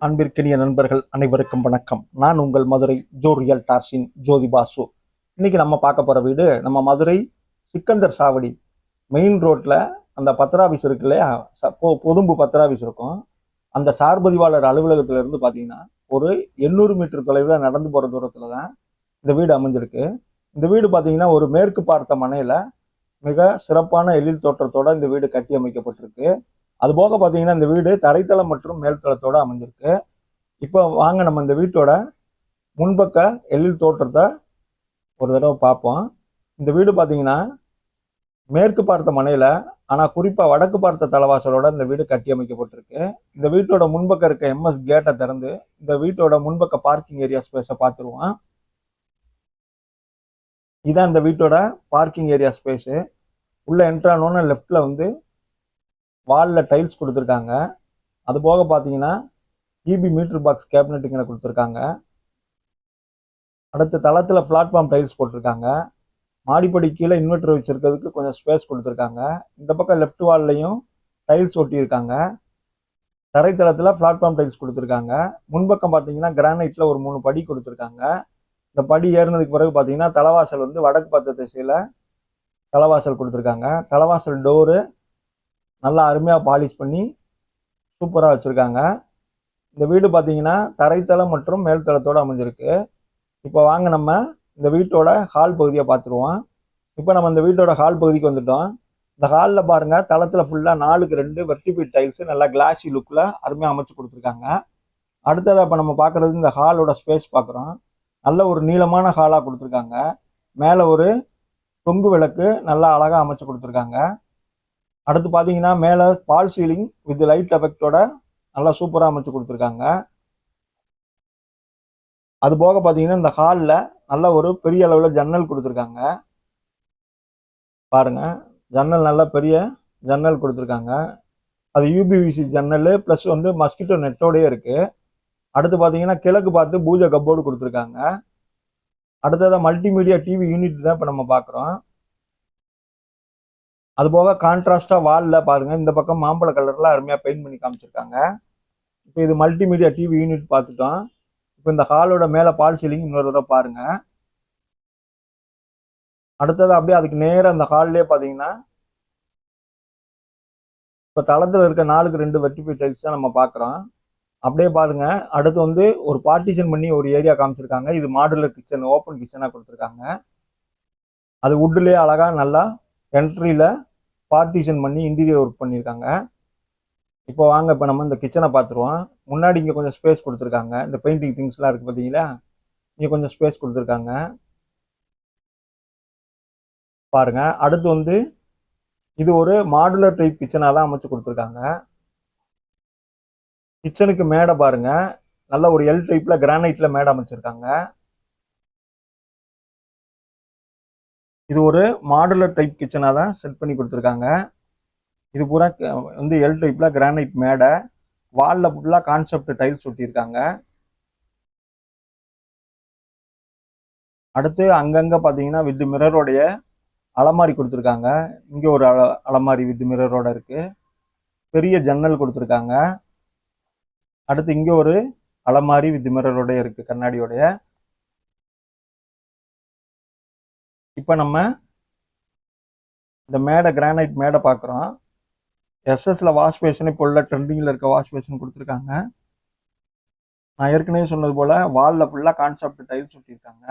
அன்பிற்கினிய நண்பர்கள் அனைவருக்கும் வணக்கம். நான் உங்கள் மதுரை ஜோ ரியல் டார்ஸின் ஜோதி பாசு. இன்னைக்கு நம்ம பார்க்க போகிற வீடு நம்ம மதுரை சிக்கந்தர் சாவடி. மெயின் ரோட்டில் அந்த பத்திராபீஸ் இருக்கு இல்லையா? ச- பொ- பொதும்பு பத்திராபீஸ் இருக்கும். அந்த சார்பதிவாளர் அலுவலகத்திலிருந்து இருந்து ஒரு எண்ணூறு மீட்டர் தொலைவில் நடந்து போகிற தூரத்தில் தான் இந்த வீடு அமைஞ்சிருக்கு. இந்த வீடு பார்த்தீங்கன்னா ஒரு மேற்கு பார்த்த மனையில் மிக சிறப்பான எழில் தோற்றத்தோடு இந்த வீடு கட்டி அமைக்கப்பட்டிருக்கு. அது போக பார்த்தீங்கன்னா இந்த வீடு தரைத்தளம் மற்றும் மேல்தளத்தோட அமைஞ்சிருக்கு. இப்போ வாங்க நம்ம இந்த வீட்டோட முன்பக்க எழில் தோற்றத்தை ஒரு தடவை பார்ப்போம். இந்த வீடு பார்த்தீங்கன்னா மேற்கு பார்த்த மனையில் ஆனால் குறிப்பாக வடக்கு பார்த்த தலவாசலோட இந்த வீடு கட்டி அமைக்கப்பட்டிருக்கு. இந்த வீட்டோட முன்பக்கம் இருக்க எம்எஸ் கேட்டை திறந்து இந்த வீட்டோட முன்பக்க பார்க்கிங் ஏரியா ஸ்பேஸை பார்த்துருவோம். இதான் இந்த வீட்டோட பார்க்கிங் ஏரியா ஸ்பேஸு. உள்ளே என்ட்ரானோன்னு லெஃப்டில் வந்து வாலில் டைல்ஸ் கொடுத்துருக்காங்க. அது போக பார்த்தீங்கன்னா இபி மீட்டர் பாக்ஸ் கேபினட் இங்கே கொடுத்துருக்காங்க. அடுத்த தளத்தில் பிளாட்ஃபார்ம் டைல்ஸ் போட்டிருக்காங்க. மாடிப்படி கீழே இன்வெர்டர் வச்சுருக்கிறதுக்கு கொஞ்சம் ஸ்பேஸ் கொடுத்துருக்காங்க. இந்த பக்கம் லெஃப்ட் வால்லையும் டைல்ஸ் ஒட்டியிருக்காங்க. தரைத்தளத்தில் பிளாட்ஃபார்ம் டைல்ஸ் கொடுத்துருக்காங்க. முன்பக்கம் பார்த்தீங்கன்னா கிரானைட்டில் ஒரு மூணு படி கொடுத்துருக்காங்க. இந்த படி ஏறினதுக்கு பிறகு பார்த்தீங்கன்னா தலைவாசல் வந்து வடக்கு பத்த திசையில் தலைவாசல் கொடுத்துருக்காங்க. தலைவாசல் டோரு நல்லா அருமையாக பாலிஷ் பண்ணி சூப்பராக வச்சுருக்காங்க. இந்த வீடு பார்த்தீங்கன்னா தரைத்தளம் மற்றும் மேல்தளத்தோடு அமைஞ்சிருக்கு. இப்போ வாங்க நம்ம இந்த வீட்டோட ஹால் பகுதியை பார்த்துருவோம். இப்போ நம்ம இந்த வீட்டோட ஹால் பகுதிக்கு வந்துட்டோம். இந்த ஹாலில் பாருங்கள் தளத்தில் ஃபுல்லாக நாலுக்கு ரெண்டு வெர்டிபிள் டைல்ஸு நல்லா கிளாஸி லுக்கில் அருமையாக அமைச்சு கொடுத்துருக்காங்க. அடுத்ததாக இப்போ நம்ம பார்க்குறது இந்த ஹாலோட ஸ்பேஸ் பார்க்குறோம். நல்ல ஒரு நீளமான ஹாலாக கொடுத்துருக்காங்க. மேலே ஒரு தொங்கு விளக்கு நல்லா அழகாக அமைச்சு கொடுத்துருக்காங்க. அடுத்து பார்த்தீங்கன்னா மேலே பால் சீலிங் வித் லைட் எஃபெக்டோட நல்லா சூப்பராக அமைச்சு கொடுத்துருக்காங்க. அது போக பார்த்தீங்கன்னா இந்த ஹாலில் நல்ல ஒரு பெரிய அளவில் ஜன்னல் கொடுத்துருக்காங்க. பாருங்க ஜன்னல் நல்ல பெரிய ஜன்னல் கொடுத்துருக்காங்க. அது யூபிவிசி ஜன்னல் ப்ளஸ் வந்து மஸ்கிட்டோ நெட்டோடயே இருக்கு. அடுத்து பார்த்தீங்கன்னா கிழக்கு பார்த்து பூஜை கப்போர்டு கொடுத்துருக்காங்க. அடுத்ததாக மல்டிமீடியா டிவி யூனிட் தான் இப்போ நம்ம பார்க்குறோம் அது போக கான்ட்ராஸ்டாக வாலில் பாருங்கள் இந்த பக்கம் மாம்பழ கலரில் அருமையாக பெயிண்ட் பண்ணி காமிச்சிருக்காங்க. இப்போ இது மல்டிமீடியா டிவி யூனிட் பார்த்துட்டோம். இப்போ இந்த ஹாலோட மேலே பால் சீலிங் இன்னொரு தடவை பாருங்க. அடுத்தது அப்படியே அதுக்கு நேராக அந்த ஹால்லே பார்த்தீங்கன்னா இப்போ தளத்தில் இருக்க நாலுக்கு ரெண்டு வெட்டிபி டைல்ஸ் தான் நம்ம பார்க்குறோம் அப்படியே பாருங்க அடுத்து வந்து ஒரு பார்ட்டிஷன் பண்ணி ஒரு ஏரியா காமிச்சிருக்காங்க. இது மாடுலர் கிச்சன் ஓப்பன் கிச்சனாக கொடுத்துருக்காங்க. அது வுட்லேயே அழகாக நல்லா என்ட்ரியில் பார்ட்டிஷன் பண்ணி இன்டீரியர் ஒர்க் பண்ணியிருக்காங்க இப்போ வாங்க இப்போ நம்ம இந்த கிச்சனை பார்த்துருவோம். முன்னாடி இங்கே கொஞ்சம் ஸ்பேஸ் கொடுத்துருக்காங்க. இந்த பெயிண்டிங் திங்ஸ்லாம் இருக்குது பார்த்தீங்களா? இங்கே கொஞ்சம் ஸ்பேஸ் கொடுத்துருக்காங்க. பாருங்க அடுத்து வந்து இது ஒரு மாடுலர் டைப் கிச்சனாக தான் அமைச்சு கொடுத்துருக்காங்க. கிச்சனுக்கு மேடை பாருங்க. நல்ல ஒரு எல் டைப்பில் கிரானைட்டில் மேடை அமைச்சிருக்காங்க. இது ஒரு மாடுலர் டைப் கிச்சனாக தான் செட் பண்ணி கொடுத்துருக்காங்க. இது பூரா க- வந்து எல் டைப்ல கிரானைட் மேடை வாலில் ஃபுல்லாக கான்செப்ட் டைல்ஸ் ஒட்டியிருக்காங்க. அடுத்து அங்கங்கே பார்த்தீங்கன்னா வித் மிரரோடைய அலமாரி கொடுத்துருக்காங்க. இங்கே ஒரு அல அலமாரி வித் மிரரோட இருக்கு. பெரிய ஜன்னல் கொடுத்துருக்காங்க. அடுத்து இங்கே ஒரு அலமாரி வித் மிரரோட இருக்கு கண்ணாடியோடைய. இப்போ நம்ம இந்த மேடை கிரானைட் மேடை பார்க்குறோம் எஸ்எஸ்ல வாஷ் பேஷன் இப்போ உள்ள ட்ரெண்டிங்கில் இருக்க வாஷ் பேஷன் கொடுத்துருக்காங்க. நான் ஏற்கனவே சொன்னது போல் வாலில் ஃபுல்லாக கான்செப்ட் டைல்ஸ் ஒட்டியிருக்காங்க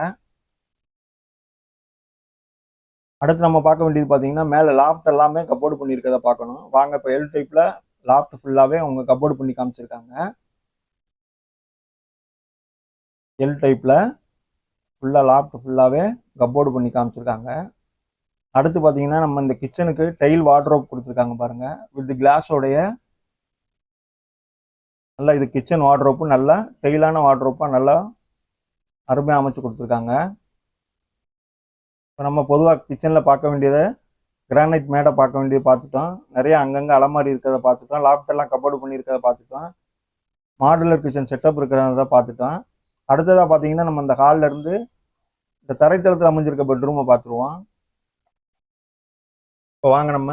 அடுத்து நம்ம பார்க்க வேண்டியது பார்த்தீங்கன்னா மேலே லாஃப்ட் எல்லாமே கப்போர்டு பண்ணியிருக்கதை பார்க்கணும். வாங்க இப்போ எல் டைப்பில் லாஃப்ட் ஃபுல்லாகவே அவங்க கப்போர்டு பண்ணி காமிச்சிருக்காங்க. எல் டைப்பில் ஃபுல்லாக லாஃப்ட் ஃபுல்லாகவே கப்போர்டு பண்ணி காமிச்சிருக்காங்க. அடுத்து பார்த்தீங்கன்னா நம்ம இந்த கிச்சனுக்கு டைல் வார்ட்ரோப் கொடுத்துருக்காங்க பாருங்க. வித் கிளாஸோடைய நல்லா இது கிச்சன் வாட்ரோப்பு நல்லா டெய்லான வார்ட்ரோப்பாக நல்லா அருமையாக அமைச்சு கொடுத்துருக்காங்க. இப்போ நம்ம பொதுவாக கிச்சனில் பார்க்க வேண்டியதை கிரானைட் மேடை பார்க்க வேண்டியது பார்த்துட்டோம். நிறைய அங்கங்கே அலமாரி இருக்கிறத பார்த்துட்டோம். லாப்டெல்லாம் கபோர்டு பண்ணியிருக்கிறத பார்த்துட்டோம். மாடுலர் கிச்சன் செட்டப் இருக்கிறத பார்த்துட்டோம். அடுத்ததாக பார்த்தீங்கன்னா நம்ம இந்த ஹாலில் இருந்து இந்த தரைத்தளத்தில் அமைஞ்சிருக்க பெட்ரூமை பார்த்துருவோம் இப்போ வாங்க நம்ம.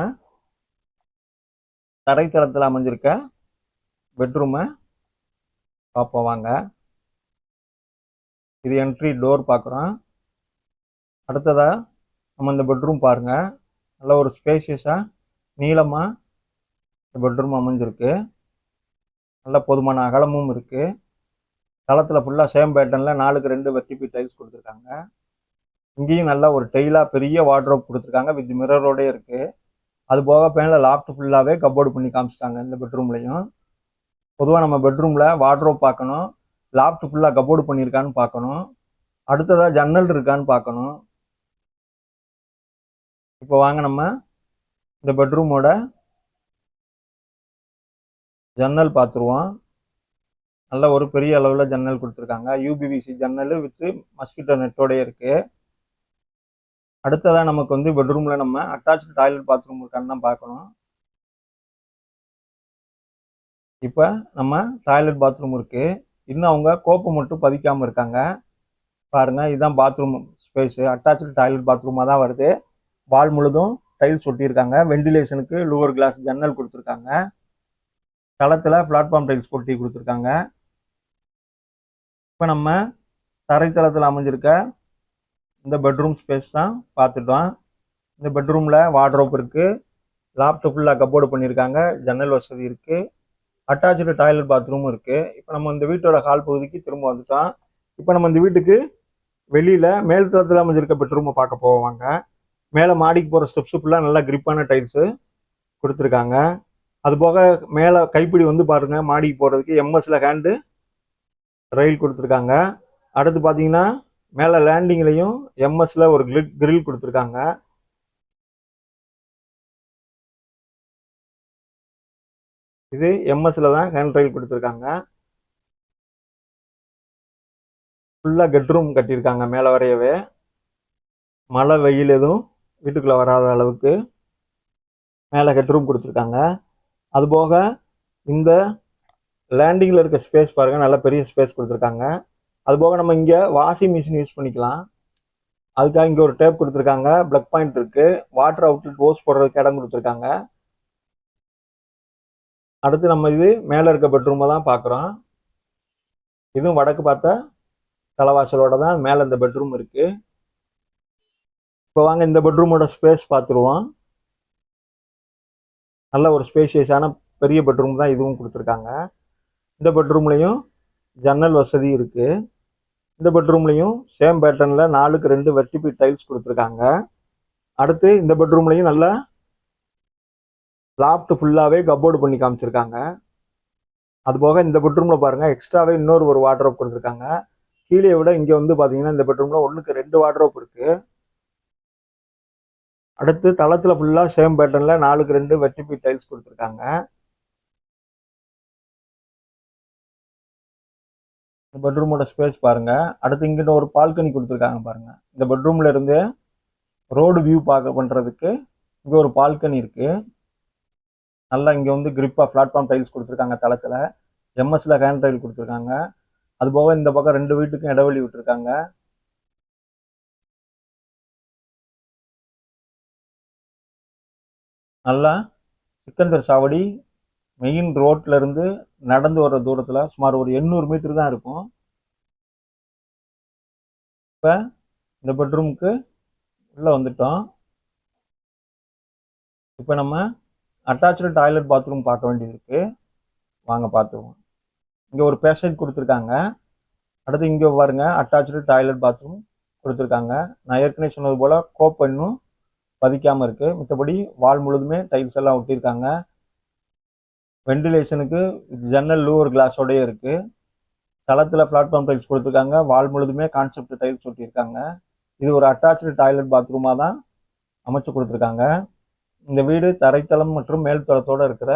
தரைத்தளத்தில் அமைஞ்சிருக்க பெட்ரூமை பார்ப்போம் வாங்க. இது என்ட்ரி டோர் பார்க்குறோம் அடுத்ததாக நம்ம இந்த பெட்ரூம் பாருங்கள் நல்ல ஒரு ஸ்பேஷியஸாக நீளமாக இந்த பெட்ரூம் அமைஞ்சிருக்கு. நல்ல போதுமான அகலமும் இருக்குது தளத்தில் ஃபுல்லாக சேம் பேட்டர்னில் நாலுக்கு ரெண்டு வெர்டிபி டைல்ஸ் கொடுத்துருக்காங்க. இங்கேயும் நல்லா ஒரு டெய்லாக பெரிய வார்ட்ரோப் கொடுத்துருக்காங்க வித் மிரரோடே இருக்குது அது போக பேனில் லாஃப்ட் ஃபுல்லாகவே கப்போர்டு பண்ணி காமிச்சிட்டாங்க இந்த பெட்ரூம்லையும் பொதுவாக நம்ம பெட்ரூமில் வார்ட்ரோப் பார்க்கணும். லாஃப்ட் ஃபுல்லாக கப்போர்டு பண்ணியிருக்கான்னு பார்க்கணும். அடுத்ததாக ஜன்னல் இருக்கான்னு பார்க்கணும். இப்போ வாங்க நம்ம இந்த பெட்ரூமோட ஜன்னல் பார்த்துருவோம். நல்ல ஒரு பெரிய அளவில் ஜன்னல் கொடுத்துருக்காங்க. யூபிவிசி ஜன்னல் வித்து மஸ்கிட்டோ நெட்டோடய இருக்குது அடுத்ததாக நமக்கு வந்து பெட்ரூமில் நம்ம அட்டாச்சு டாய்லெட் பாத்ரூம் இருக்கான்னு தான் பார்க்கணும். இப்போ நம்ம டாய்லெட் பாத்ரூம் இருக்குது இன்னும் அவங்க கோப்பை மட்டும் பதிக்காமல் இருக்காங்க. பாருங்கள் இதுதான் பாத்ரூம் ஸ்பேஸு அட்டாச்சு டாய்லெட் பாத்ரூமாக தான் வருது. வால் முழுதும் டைல்ஸ் ஒட்டியிருக்காங்க. வெண்டிலேஷனுக்கு லோவர் கிளாஸ் ஜன்னல் கொடுத்துருக்காங்க. தளத்தில் பிளாட்ஃபார்ம் டைல்ஸ் பொட்டி கொடுத்துருக்காங்க. இப்போ நம்ம தரைத்தளத்தில் அமைஞ்சிருக்க இந்த பெட்ரூம் ஸ்பேஸ் தான் பார்த்துட்டோம். இந்த பெட்ரூமில் வார்ட்ரோப் இருக்குது லாப்டாப் ஃபுல்லாக கப்போர்டு பண்ணியிருக்காங்க ஜன்னல் வசதி இருக்குது அட்டாச்சு டாய்லெட் பாத்ரூமும் இருக்குது இப்போ நம்ம இந்த வீட்டோட ஹால் பகுதிக்கு திரும்ப வந்துட்டோம். இப்போ நம்ம இந்த வீட்டுக்கு வெளியில் மேல் தளத்தில் அமைஞ்சிருக்க பெட்ரூமை பார்க்க போவாங்க மேலே மாடிக்கு போகிற ஸ்டெப்ஸு ஃபுல்லாக நல்லா கிரிப்பான டைல்ஸு கொடுத்துருக்காங்க. அதுபோக மேலே கைப்பிடி வந்து பாருங்கள் மாடிக்கு போகிறதுக்கு எம்எஸ்ல ஹேண்டு ரயில் கொடுத்துருக்காங்க. அடுத்து பார்த்தீங்கன்னா மேலே லேண்டிங்லையும் எம்எஸ்ல ஒரு கிரில் கிரில் கொடுத்துருக்காங்க. இது எம்எஸ்ல தான் ஹேண்ட் ரயில் கொடுத்துருக்காங்க. ஃபுல்லாக கெட்ரூம் கட்டியிருக்காங்க மேலே வரையவே. மழை வெயில் எதுவும் வீட்டுக்குள்ளே வராத அளவுக்கு மேலே ஹெட்ரூம் கொடுத்துருக்காங்க. அதுபோக இந்த லேண்டிங்கில் இருக்க ஸ்பேஸ் பாருங்கள் நல்ல பெரிய ஸ்பேஸ் கொடுத்துருக்காங்க. அதுபோக நம்ம இங்கே வாஷிங் மிஷின் யூஸ் பண்ணிக்கலாம். அதுக்காக இங்கே ஒரு டேப் கொடுத்துருக்காங்க ப்ளக் பாயிண்ட் இருக்குது வாட்டர் அவுட்லெட் ஓஸ் போடுறதுக்கு இடம் கொடுத்துருக்காங்க. அடுத்து நம்ம இது மேலே இருக்க பெட்ரூமை தான் பார்க்குறோம். இதுவும் வடக்கு பார்த்த தலைவாசலோட தான் மேலே இந்த பெட்ரூம் இருக்குது இப்போ வாங்க இந்த பெட்ரூமோட ஸ்பேஸ் பார்த்துருவோம். நல்ல ஒரு ஸ்பேஷியஸான பெரிய பெட்ரூம் தான் இதுவும் கொடுத்துருக்காங்க. இந்த பெட்ரூம்லையும் ஜன்னல் வசதி இருக்குது இந்த பெட்ரூம்லையும் சேம் பேட்டர்னில் நாலுக்கு ரெண்டு வெர்டிபி டைல்ஸ் கொடுத்துருக்காங்க. அடுத்து இந்த பெட்ரூம்லையும் நல்லா லாஃப்ட் ஃபுல்லாகவே கப்போர்டு பண்ணி காமிச்சிருக்காங்க. அதுபோக இந்த பெட்ரூமில் பாருங்கள் எக்ஸ்ட்ராவே இன்னொரு ஒரு வாட்ரோப் கொடுத்துருக்காங்க. கீழே விட இங்கே வந்து பார்த்தீங்கன்னா இந்த பெட்ரூமில் ஒன்றுக்கு ரெண்டு வாட்ரோப் இருக்குது அடுத்து தளத்தில் ஃபுல்லாக சேம் பேட்டர்னில் நாலுக்கு ரெண்டு வெட்டிபி டைல்ஸ் கொடுத்துருக்காங்க. இந்த பெட்ரூமோட ஸ்பேஸ் பாருங்க. அடுத்து இங்கிட்ட ஒரு பால்கனி கொடுத்துருக்காங்க பாருங்க. இந்த பெட்ரூம்ல இருந்து ரோடு வியூ பார்க்க பண்றதுக்கு இங்கே ஒரு பால்கனி இருக்கு. நல்லா இங்கே வந்து கிரிப்பா பிளாட்ஃபார்ம் டைல்ஸ் கொடுத்துருக்காங்க தளத்தில். எம்எஸ்ல ஹேண்ட் டைல் கொடுத்துருக்காங்க. அது போக இந்த பக்கம் ரெண்டு வீட்டுக்கும் இடைவெளி விட்டுருக்காங்க. நல்லா சிக்கந்தர் சாவடி மெயின் ரோட்ல இருந்து நடந்து வர்ற தூரத்தில் சுமார் ஒரு எண்ணூறு மீட்டர் தான் இருக்கும். இப்போ இந்த பெட்ரூமுக்கு உள்ளே வந்துட்டோம். இப்போ நம்ம அட்டாச்சு டாய்லெட் பாத்ரூம் பார்க்க வேண்டியது இருக்கு. வாங்க பார்த்துருவோம். இங்கே ஒரு பேசேஜ் கொடுத்துருக்காங்க. அடுத்து இங்கே பாருங்க அட்டாச்சு டாய்லெட் பாத்ரூம் கொடுத்துருக்காங்க. நான் ஏற்கனவே சொன்னது போல் கோப் பதிக்காமல் இருக்குது இருக்கு. மித்தபடி வால் முழுதுமே டைல்ஸ் எல்லாம் ஒட்டியிருக்காங்க. வெண்டிலேஷனுக்கு ஜன்னல் லூவர் கிளாஸோடயே இருக்குது தளத்தில் பிளாட்ஃபார்ம் டைல்ஸ் கொடுத்துருக்காங்க. வால் முழுதுமே கான்செப்ட் டைல்ஸ் ஒட்டியிருக்காங்க. இது ஒரு அட்டாச்சு டாய்லெட் பாத்ரூமாக தான் அமைச்சு கொடுத்துருக்காங்க. இந்த வீடு தரைத்தளம் மற்றும் மேல் தளத்தோடு இருக்கிற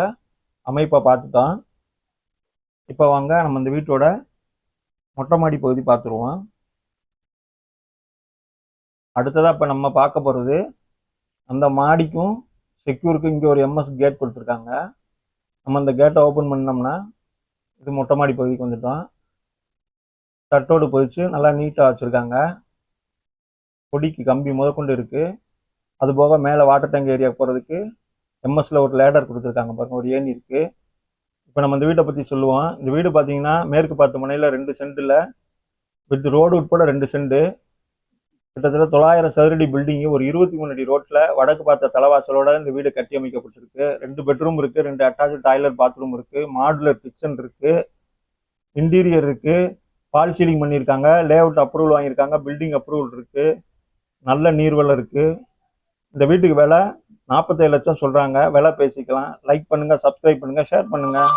அமைப்பை பார்த்துட்டோம் இப்போ வாங்க நம்ம இந்த வீட்டோட மொட்டை மாடி பகுதி பார்த்துருவோம். அடுத்ததாக இப்போ நம்ம பார்க்க போகிறது அந்த மாடிக்கும் செக்யூருக்கும் இங்கே ஒரு எம்எஸ் கேட் கொடுத்துருக்காங்க. நம்ம அந்த கேட்டை ஓப்பன் பண்ணோம்னா இது மொட்டை மாடி பகுதிக்கு வந்துட்டோம். தட்டோடு பதிச்சு நல்லா நீட்டாக வச்சுருக்காங்க. கொடிக்கு கம்பி முதற்கொண்டு இருக்குது அது போக மேலே வாட்டர் டேங்க் ஏரியா போகிறதுக்கு எம்எஸ்சில் ஒரு லேடர் கொடுத்துருக்காங்க பாருங்கள் ஒரு ஏணி இருக்குது இப்போ நம்ம இந்த வீட்டை பற்றி சொல்லுவோம். இந்த வீடு பார்த்தீங்கன்னா மேற்கு பார்த்த முனையில் ரெண்டு சென்டில் வித் ரோடு உட்பட ரெண்டு செண்டு கிட்டத்தட்ட தொள்ளாயிரம் சதுரடி பில்டிங்கு ஒரு இருபத்தி மூணு அடி ரோட்டில் வடக்கு பார்த்த தலைவாசலோட இந்த வீடு கட்டி அமைக்கப்பட்டிருக்கு. ரெண்டு பெட்ரூம் இருக்குது ரெண்டு அட்டாச் டாய்லெட் பாத்ரூம் இருக்குது மாடுலர் கிச்சன் இருக்குது இன்டீரியர் இருக்குது பால் சீலிங் பண்ணியிருக்காங்க லே அவுட் அப்ரூவல் வாங்கியிருக்காங்க பில்டிங் அப்ரூவல் இருக்குது நல்ல நீர்வளம் இருக்குது இந்த வீட்டுக்கு விலை நாற்பத்தேழு லட்சம் சொல்கிறாங்க விலை பேசிக்கலாம். லைக் பண்ணுங்கள் சப்ஸ்கிரைப் பண்ணுங்கள் ஷேர் பண்ணுங்கள்